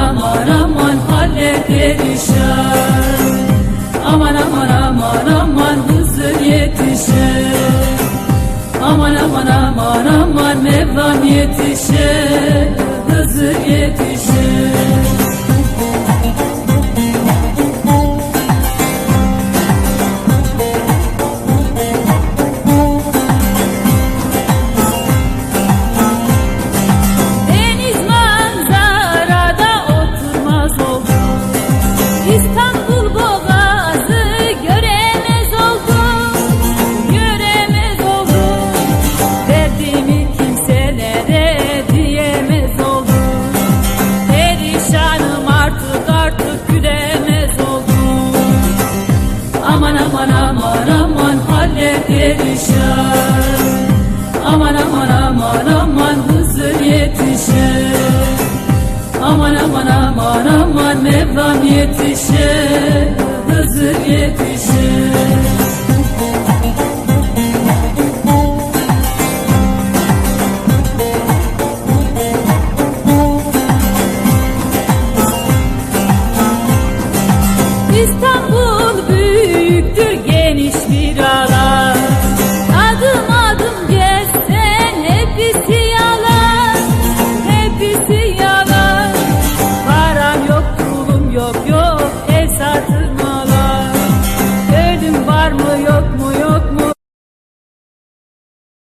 aman aman halle perişan Aman aman aman aman Hızır yetişe Aman aman aman aman Mevlam yetişe Aman aman aman aman haller perişan. Aman aman aman aman hızlı yetişir Aman aman aman aman Mevlam yetişir Hızır yetişir Biz mirada.